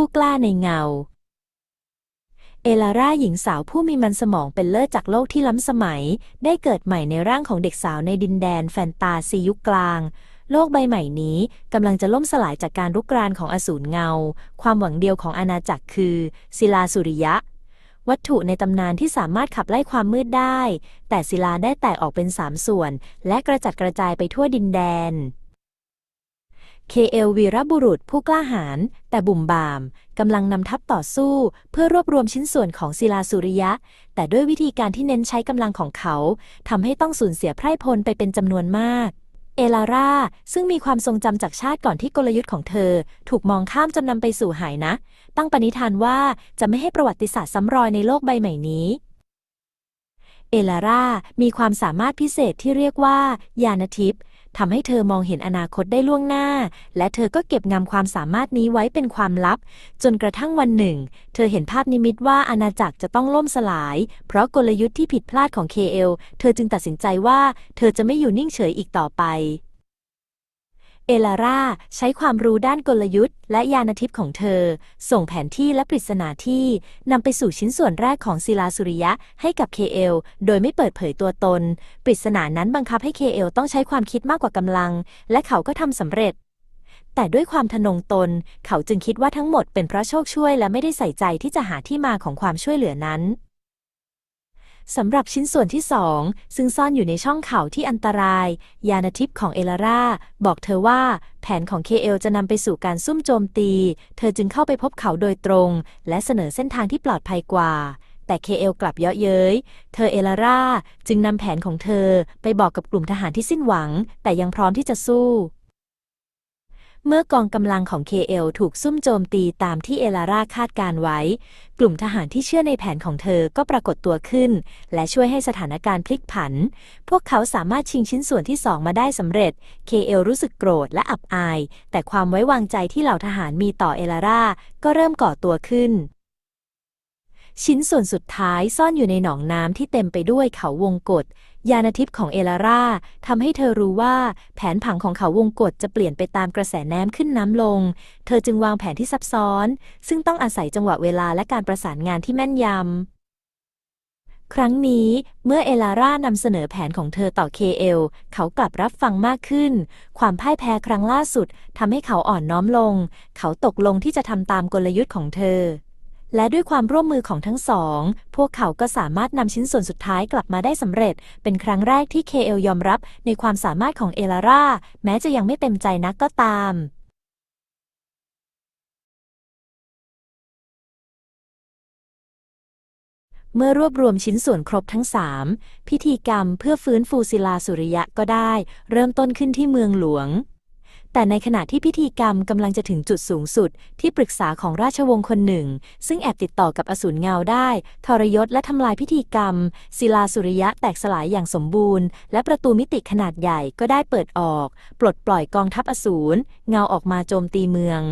ผู้กล้าในเงา เอลาร่าหญิงสาวผู้มีมันสมองเป็นเลิศจากโลกที่ล้ำสมัย ได้เกิดใหม่ในร่างของเด็กสาวในดินแดนแฟนตาซียุคกลาง โลกใบใหม่นี้กำลังจะล่มสลายจากการรุกรานของอสูรเงา ความหวังเดียวของอาณาจักรคือ ศิลาสุริยะวัตถุในตำนานที่สามารถขับไล่ความมืดได้ แต่ศิลาได้แตกออกเป็นสามส่วน และกระจัดกระจายไปทั่วดินแดน KL วีรบุรุษผู้กล้าหาญแต่บุ่มบามกำลังนำทัพต่อสู้ เพื่อรวบรวมชิ้นส่วนของศิลาสุริยะ แต่ด้วยวิธีการที่เน้นใช้กำลังของเขาทำให้ต้องสูญเสียไพร่พลไปเป็นจำนวนมาก เอลาร่า ซึ่งมีความทรงจำจากชาติก่อนที่กลยุทธ์ของเธอ ถูกมองข้ามจนนำไปสู่หายนะ ตั้งปณิธานว่าจะไม่ให้ประวัติศาสตร์ซ้ำรอยในโลกใบใหม่นี้เอลาร่ามีความสามารถพิเศษที่เรียกว่าญาณทิพย์ ทำให้เธอมองเห็นอนาคตได้ล่วงหน้า และเธอก็เก็บงำความสามารถนี้ไว้เป็นความลับ จนกระทั่งวันหนึ่ง เธอเห็นภาพนิมิตว่าอาณาจักรจะต้องล่มสลาย เพราะกลยุทธ์ที่ผิดพลาดของ KL เธอจึงตัดสินใจว่า เธอจะไม่อยู่นิ่งเฉยอีกต่อไป เอลาร่าใช้ความรู้ด้านกลยุทธ์ และยานทิพย์ของเธอ ส่งแผนที่และปริศนาที่นำไปสู่ชิ้นส่วนแรกของศิลาสุริยะให้กับ KL โดยไม่เปิดเผยตัวตน ปริศนานั้นบังคับให้ KL ต้องใช้ความคิดมากกว่ากำลัง และเขาก็ทำสำเร็จ แต่ด้วยความทะนงตน เขาจึงคิดว่าทั้งหมดเป็นเพราะโชคช่วยและไม่ได้ใส่ใจที่จะหาที่มาของความช่วยเหลือนั้น สำหรับชิ้นส่วนที่สองซึ่งซ่อนอยู่ในช่องเขาที่อันตราย ยานทิพย์ของเอลาร่า บอกเธอว่า แผนของ KL จะนำไปสู่การซุ่มโจมตี เธอจึงเข้าไปพบเขาโดยตรง และเสนอเส้นทางที่ปลอดภัยกว่า แต่ KL กลับเยาะเย้ย เธอเอลาร่า จึงนำแผนของเธอไปบอกกับกลุ่มทหารที่สิ้นหวัง แต่ยังพร้อมที่จะสู้ เมื่อกองกำลังของ KL ถูกซุ่มโจมตีตามที่เอลาร่าคาดการไว้ กลุ่มทหารที่เชื่อในแผนของเธอก็ปรากฏตัวขึ้น และช่วยให้สถานการณ์พลิกผัน พวกเขาสามารถชิงชิ้นส่วนที่สองมาได้สำเร็จ KL รู้สึกโกรธและอับอาย แต่ความไว้วางใจที่เหล่าทหารมีต่อเอลาร่าก็เริ่มก่อตัวขึ้น ชิ้นส่วนสุดท้ายซ่อนอยู่ในหนองน้ำที่เต็มไปด้วยเขาวงกฏยานทิพย์ของเอลาร่าทำให้เธอรู้ว่าแผนผังของเขาวงกฏจะเปลี่ยนไปตามกระแสน้ำขึ้นน้ำลง เธอจึงวางแผนที่ซับซ้อน ซึ่งต้องอาศัยจังหวะเวลาและการประสานงานที่แม่นยำครั้งนี้เมื่อเอลาร่านำเสนอแผนของเธอต่อ KL เขากลับรับฟังมากขึ้น ความพ่ายแพ้ครั้งล่าสุดทำให้เขาอ่อนน้อมลง เขาตกลงที่จะทำตามกลยุทธ์ของเธอ และด้วยความร่วมมือของทั้งสอง พวกเขาก็สามารถนำชิ้นส่วนสุดท้ายกลับมาได้สำเร็จ เป็นครั้งแรกที่ KL ยอมรับในความสามารถของเอลาร่า แม้จะยังไม่เต็มใจนักก็ตามเมื่อรวบรวมชิ้นส่วนครบทั้งสามพิธีกรรมเพื่อฟื้นฟูศิลาสุริยะก็ได้ เริ่มต้นขึ้นที่เมืองหลวง แต่ในขณะที่พิธีกรรมกำลังจะถึงจุดสูงสุด ที่ปรึกษาของราชวงศ์คนหนึ่ง ซึ่งแอบติดต่อกับอสูรเงาได้ ทรยศและทำลายพิธีกรรม ศิลาสุริยะแตกสลายอย่างสมบูรณ์ และประตูมิติขนาดใหญ่ก็ได้เปิดออก ปลดปล่อยกองทัพอสูรเงาออกมาโจมตีเมือง